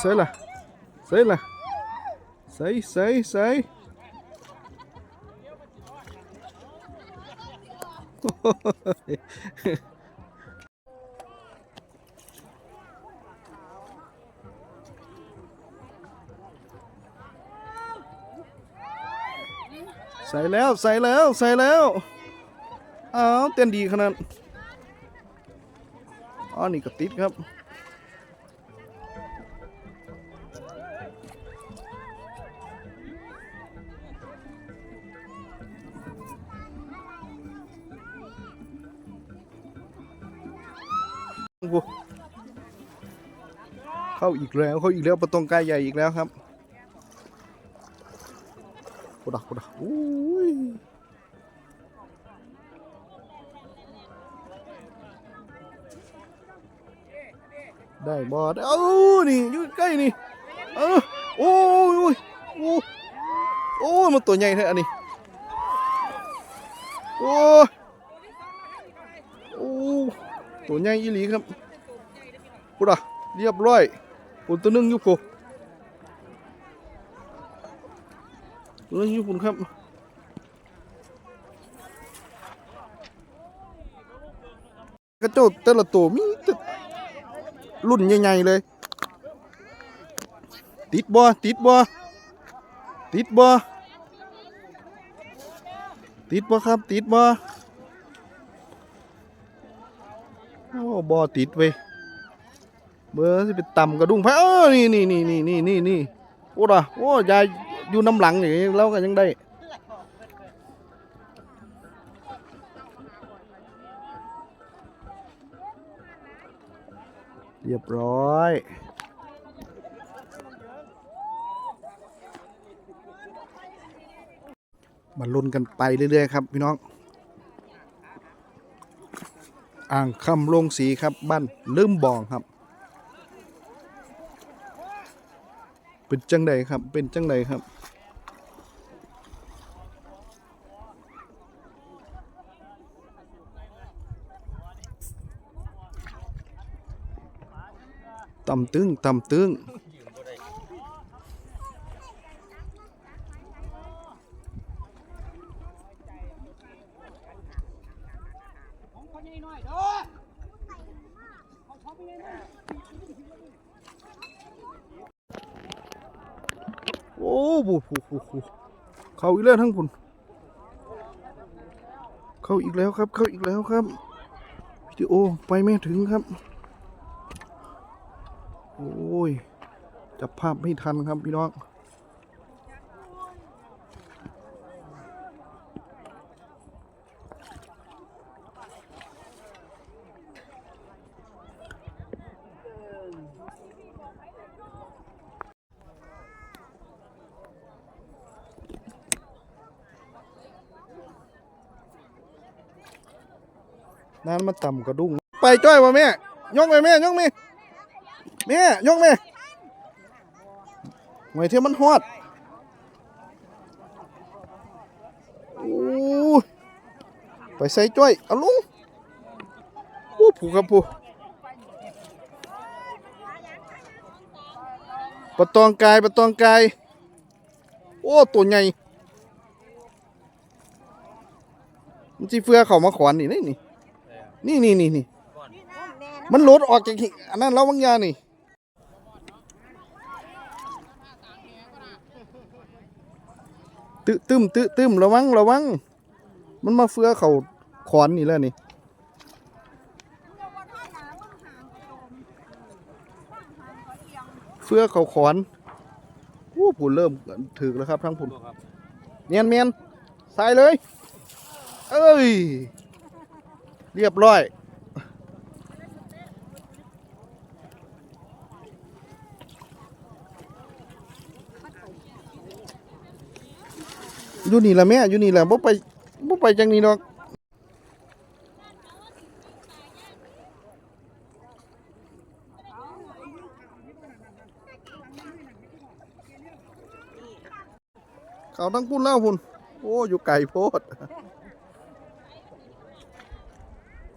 ใส่ละใส่ละใส่ใส่ใส่ใส่แล้วใส่แล้วใส่แล้วอ้าวเต้นดีขนาดอ๋อนี่ก็ติดครับ เข้าอีกแล้วเข้าอีกแล้วประตองกายใหญ่อีกแล้วครับโคดักโคดักอุ้ยได้บอดเอ้านี่อยู่ใกล้นี่เออโอ้ยโอ้ยโอ้ยโอ้ยมันตัวใหญ่แท้อันนี้โอ้โอ้ตัวใหญ่อีหลีครับ พูดอะเรียบร้อยปุ่นตัวนึงยู่โคตัวหนึงอยู่ปุ่นครับกระโจดแต่ละตัวมีตรุ่นใหญ่ๆเลย ติดบ่ติดบ่ติดบ่ติดบ่ครับ ติดบ่โอ้บ่ติดเว้ย เบอร์สิไปต่ำกระดุงไฟเออนี่นี่นี่นี่นี่นี่นี่โอ้ดะโอ้ยายอยู่น้ำหลังอย่างนี้แล้วก็ยังได้เรียบร้อยมาลุ้นกันไปเรื่อย ๆ ครับ พี่น้อง อ่างคำลงสีครับ บ้านลืมบองครับ เป็นจังใดครับ เป็นจังใดครับ ต่ำตึงต่ำตึง โอ้โหโหโหโหเข้าอีกแล้วทั้งผุนเข้าอีกแล้วครับ เข้าอีกแล้วครับวิดีโอไปไม่ถึงครับ โอ้ยจับภาพไม่ทันครับพี่น้อง นั้นมาต่ำกระดุ้งไปจ้อยวะแม่ยกไปแม่ยกแม่แม่ยกแม่ไว้เที่ยมันฮอดโอ้ยไปใส่จ้อยเอาลุงโอ้ผูกครับผูปะตองกายปะตองกายโอ้ ตัวใหญ่มันจีเฟือเขามาขวานนี่นี่ นี่นี่นี่นี่มันหลุดออกจากหิอันนั้นแล้วบางอย่างนี่ตึตึมตึตึมระวังระวัง มันมาเฟือเขาขอนนี่แล้วนี่เฟือเขาขอนโอ้ผุนเริ่มถึกแล้วครับทั้งผุนเนียนเมียนใส่เลย เอ้ย เรียบร้อย อยู่นี่แหละแม่ อยู่นี่แหละบ่ไปบ่ไปจังนี้ดอกเขาทั้งพุ่นแล้วพุ่น โอ้ อยู่ไกลโพด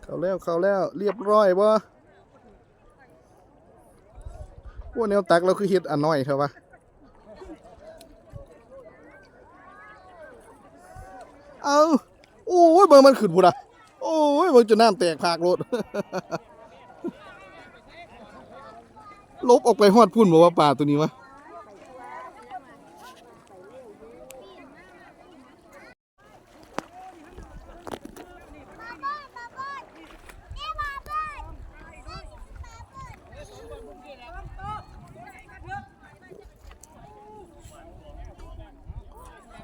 เขาแล้วเขาแล้วเรียบร้อยบ่โอ้ว่าแนวตักเราคือเฮ็ดอันน้อยเถอะวะเอาโอ้ยเบิ่งมันขึ้นพุ่นอะโอ้ยเบิ่งจนน้ำแตกพากโลดลบออกไปฮอดพุ่นบอกว่าป่าตัวนี้วะ มาเบิ้ลมาเบิ้ลนี่มาเบิ้ลมาเบิ้ล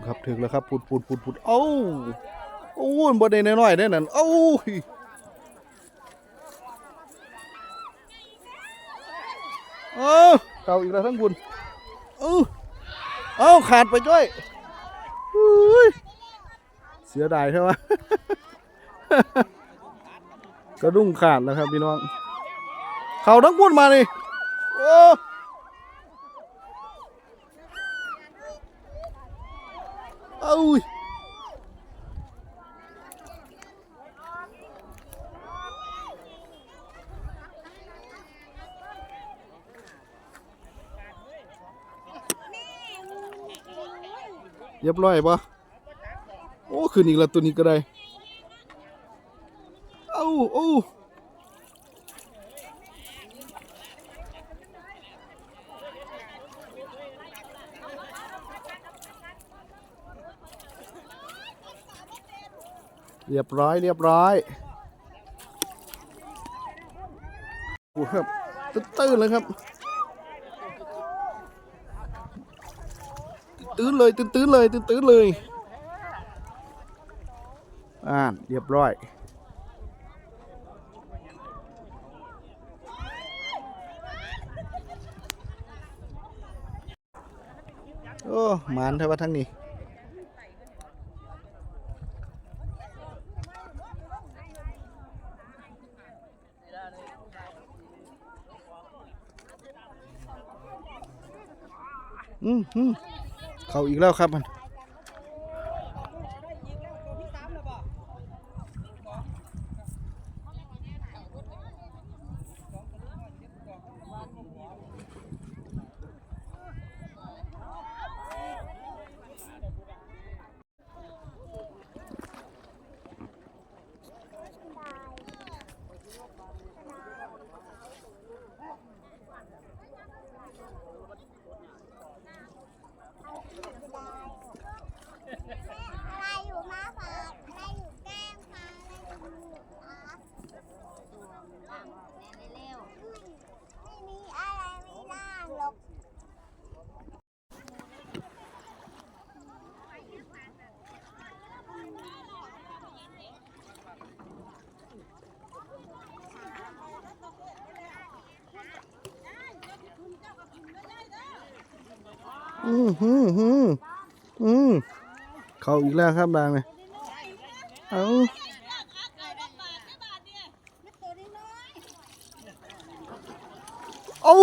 ครับถึง แล้วครับปุดปุดปุดปุดเอ้าโอ้ยบ่ได้น้อยได้นั่นเอ้าเอ้าเก่าอีกแล้วทั้งบุญเอ้าเอ้าขาดไปจ้อยเสียดายใช่ไหมกระดุ้งขาดแล้วครับพี่น้อง เข่าทั้งบุญมานี่โอ้ อ้ยเรียบร้อยปะโอ้ขึ้นอีกแล้วตัวนี้ก็ได้ เอ้าเอ้าเรียบร้อยเรียบร้อยโอ้ครับตื่นเลยครับ ตื่นเลยตื่นเลยตื่นเลยอ่าเรียบร้อยโอ้หมานเทว่าทั้งนี้ อืมอืมเข้าอีกแล้วครับมัน อะไรอยู่มาฝากอะไรอยู่แก้มมาอะไรอยู่ขาเร็วไม่มีอะไรไม่น่าหรอก อืมฮึมฮึมอืมเข้าอีกแล้วครับบางเลยเอาโอ้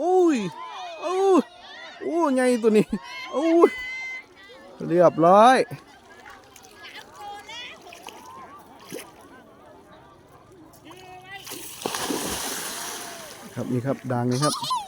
โอ้ยโอ้ยโอ้ไงตัวนี้โอ้ยเรียบร้อยครับนี่ครับดังนี่ครับ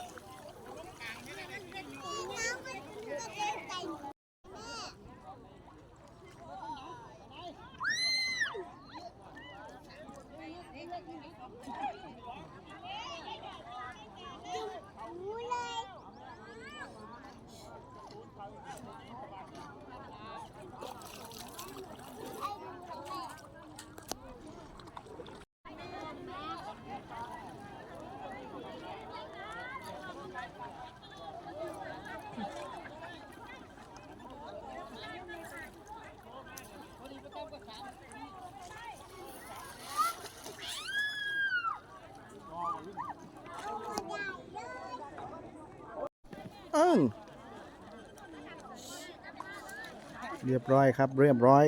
เรียบร้อยครับ เรียบร้อย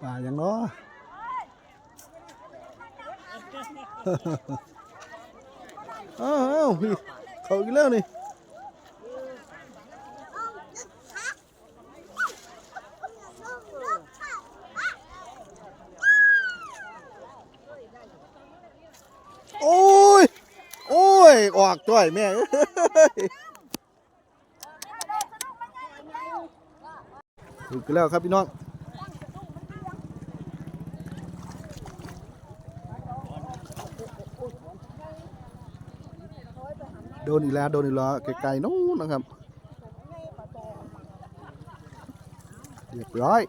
ป่าอย่างเนาะอ้าวอ้าวพี่เขาอีกแล้วนี่โอ้ย โอ้ย ออกจ้อยแม่เอ้ยถูกแล้วครับพี่น้อง ดนอีกแล้วโดนอีกแล้วไกลๆนู้นนะครับ เรียบร้อย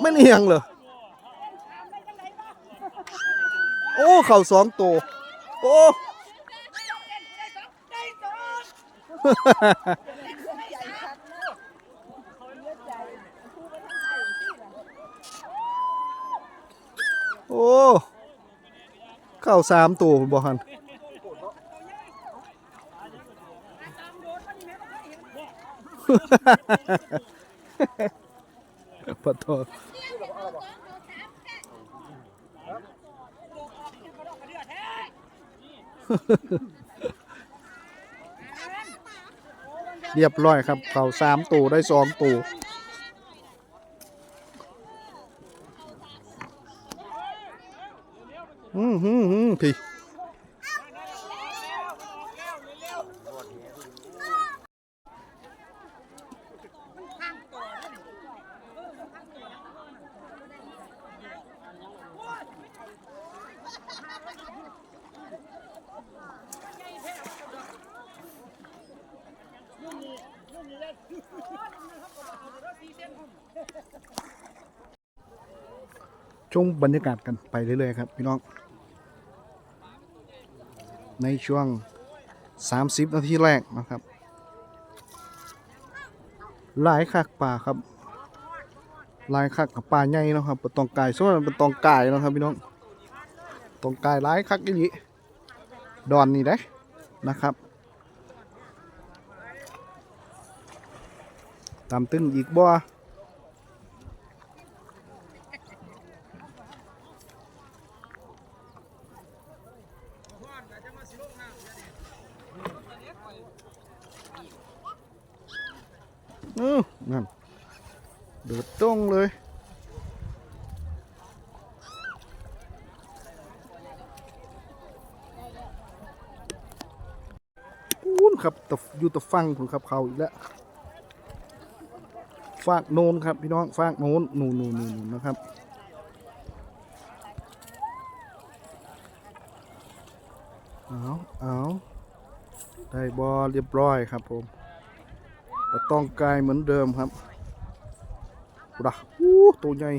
ไม่เอียงเหรอ โอ้ เข่าสองตัว โอ้โอ้เข่าสามตัวบอฮัน ปะทอเรียบร้อยครับ เขาสามตูได้สองตู ชมบรรยากาศกันไปเรื่อยๆครับพี่น้อง ในช่วง 30 นาทีแรกนะครับ หลายคักป่าครับ หลายคักกับป่าใหญ่นะครับเป็นตองกายส่วนนั้นเป็นตองกายเนาะครับพี่น้องตองกายหลายคักอีหลีดอนนี่ได้นะครับ ตามตึ้งอีกบ่ อือนั่นเดือดตรงเลย ปูนครับตอยู่ตะฟังผมครับเขาอีกแล้วฝากโนนครับพี่น้องฝากโนนนูนนูนนูนนะครับเอาเอาได้บอเรียบร้อยครับผมปลาตองกายเหมือนเดิมครับ ดูดะอู้ตัวใหญ่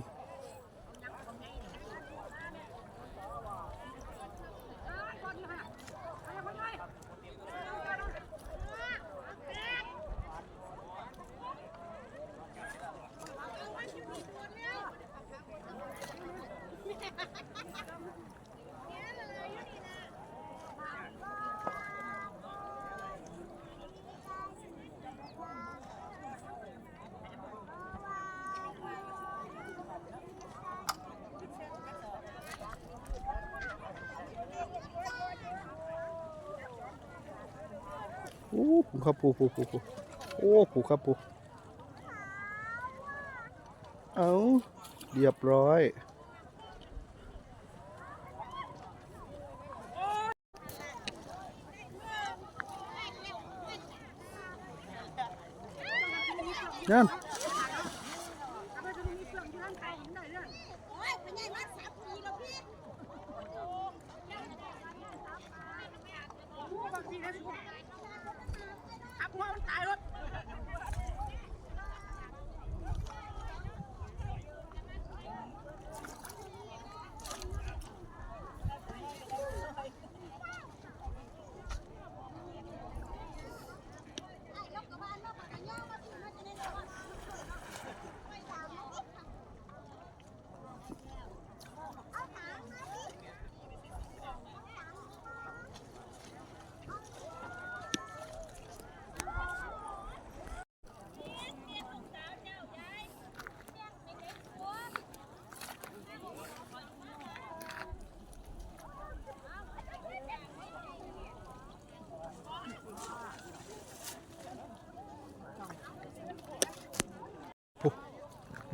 โอ้ผูครับผูผูผูผูโอ้ผูครับปูเอาเรียบร้อยนั่น โอ้ยพญายมาสามปีแล้วพี่ หัวมันตายรถ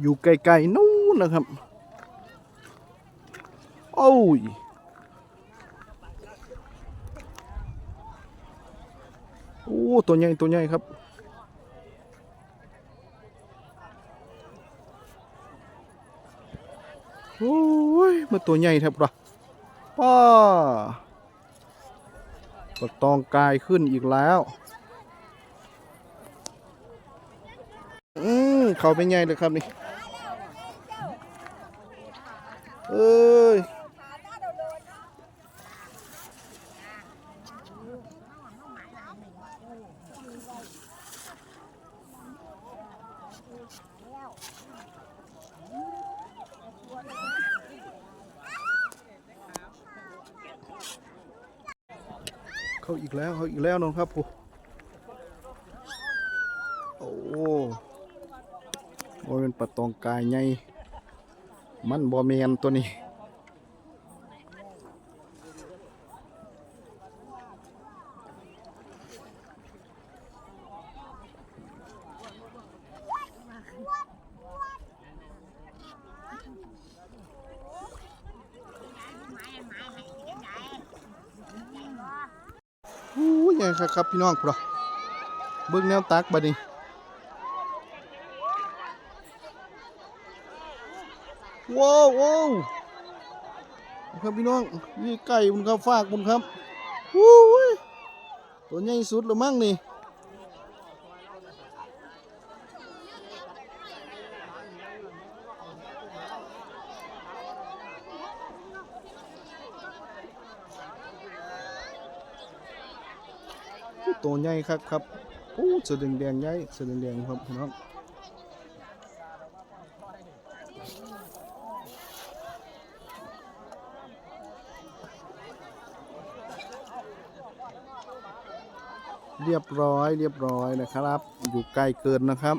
อยู่ไกลๆนู้นนะครับ โอ้ย โอ้ ตัวใหญ่ ตัวใหญ่ครับ โอ้ยมันตัวใหญ่แทบละป้าปะตองกายขึ้นอีกแล้ว อืมเขาเป็นไงเลยครับนี่ เอ้ยเขาอีกแล้วเขาอีกแล้วน้องครับผมโอ้บ่เป็นปลาตองกายไง มันบ่แมนตัวนี้โอ้ยใหญ่ครับครับพี่น้องครับเบิ่งแนวตักบัดนี้ว้าวว้าว ครับพี่น้องนี่ไก่บุญครับฝากบุญครับโอ้ยตัวใหญ่สุดแล้วมั้งนี่ตัวใหญ่ครับครับโอ้เสือแดงๆใหญ่เสือแดงๆครับพี่น้อง เรียบร้อยเรียบร้อยนะครับ อยู่ไกลเกินนะครับ